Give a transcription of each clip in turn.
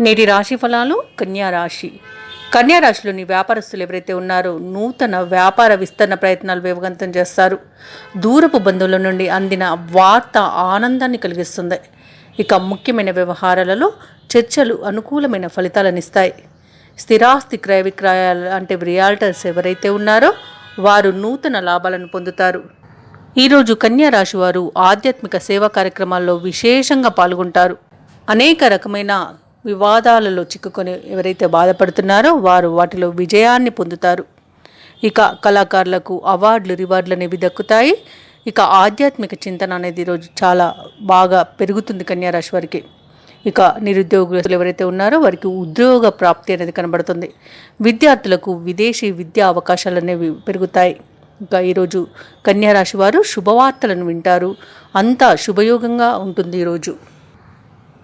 నేటి రాశి ఫలాలు? కన్యా రాశి. కన్యా రాశిలోని వ్యాపారస్తులు ఎవరైతే ఉన్నారో నూతన వ్యాపార విస్తరణ ప్రయత్నాలు వేగవంతం చేస్తారు. దూరపు బంధువుల నుండి అందిన వార్త ఆనందాన్ని కలిగిస్తుంది. ఇక ముఖ్యమైన వ్యవహారాలలో చర్చలు అనుకూలమైన ఫలితాలను ఇస్తాయి. స్థిరాస్తి క్రయ విక్రయాలు అంటే రియాల్టర్స్ ఎవరైతే ఉన్నారో వారు నూతన లాభాలను పొందుతారు. ఈరోజు కన్యా రాశి వారు ఆధ్యాత్మిక సేవా కార్యక్రమాల్లో విశేషంగా పాల్గొంటారు. అనేక రకమైన వివాదాలలో చిక్కుకొని ఎవరైతే బాధపడుతున్నారో వారు వాటిలో విజయాన్ని పొందుతారు. ఇక కళాకారులకు అవార్డులు రివార్డులు అనేవి దక్కుతాయి. ఇక ఆధ్యాత్మిక చింతన అనేది ఈరోజు చాలా బాగా పెరుగుతుంది కన్యారాశి వారికి. ఇక నిరుద్యోగులు ఎవరైతే ఉన్నారో వారికి ఉద్యోగ ప్రాప్తి అనేది కనబడుతుంది. విద్యార్థులకు విదేశీ విద్యా అవకాశాలు అనేవి పెరుగుతాయి. ఇంకా ఈరోజు కన్యారాశి వారు శుభవార్తలను వింటారు. అంతా శుభయోగంగా ఉంటుంది ఈరోజు.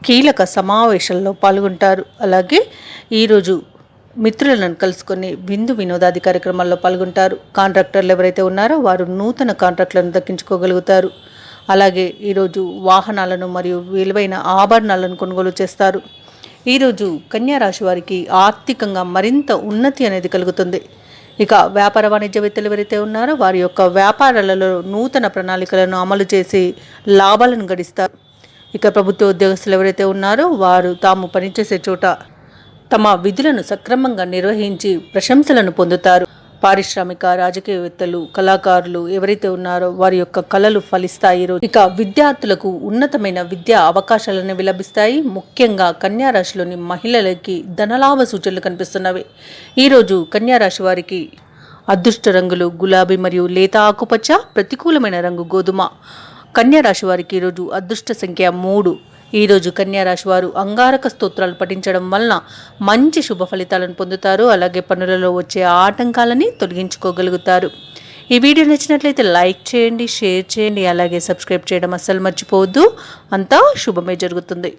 కీలక సమావేశంలో పాల్గొంటారు. అలాగే ఈరోజు మిత్రులను కలుసుకొని విందు వినోదాది కార్యక్రమాల్లో పాల్గొంటారు. కాంట్రాక్టర్లు ఎవరైతే ఉన్నారో వారు నూతన కాంట్రాక్టులను దక్కించుకోగలుగుతారు. అలాగే ఈరోజు వాహనాలను మరియు విలువైన ఆభరణాలను కొనుగోలు చేస్తారు. ఈరోజు కన్యా రాశి వారికి ఆర్థికంగా మరింత ఉన్నతి అనేది కలుగుతుంది. ఇక వ్యాపార వాణిజ్యవేత్తలు ఎవరైతే ఉన్నారో వారి యొక్క వ్యాపారాలలో నూతన ప్రణాళికలను అమలు చేసి లాభాలను గడిస్తారు. ఇక ప్రభుత్వ ఉద్యోగస్తులు ఎవరైతే ఉన్నారో వారు తాము పనిచేసే చోట తమ విధులను సక్రమంగా నిర్వహించి ప్రశంసలను పొందుతారు. పారిశ్రామిక రాజకీయవేత్తలు కళాకారులు ఎవరైతే ఉన్నారో వారి యొక్క కళలు ఫలిస్తాయి ఇక విద్యార్థులకు ఉన్నతమైన విద్యా అవకాశాలను విలభిస్తాయి. ముఖ్యంగా కన్యా రాశిలోని మహిళలకి ధనలాభ సూచనలు కనిపిస్తున్నవి. ఈరోజు కన్యారాశి వారికి అదృష్ట రంగులు గులాబీ మరియు లేత ఆకుపచ్చ ప్రతికూలమైన రంగు గోధుమ. కన్యారాశి వారికి ఈరోజు అదృష్ట సంఖ్య మూడు. ఈరోజు కన్యారాశి వారు అంగారక స్తోత్రాలు పఠించడం వలన మంచి శుభ ఫలితాలను పొందుతారు. అలాగే పనులలో వచ్చే ఆటంకాలని తొలగించుకోగలుగుతారు. ఈ వీడియో నచ్చినట్లయితే లైక్ చేయండి షేర్ చేయండి అలాగే సబ్స్క్రైబ్ చేయడం అస్సలు మర్చిపోవద్దు. అంతా శుభమే జరుగుతుంది.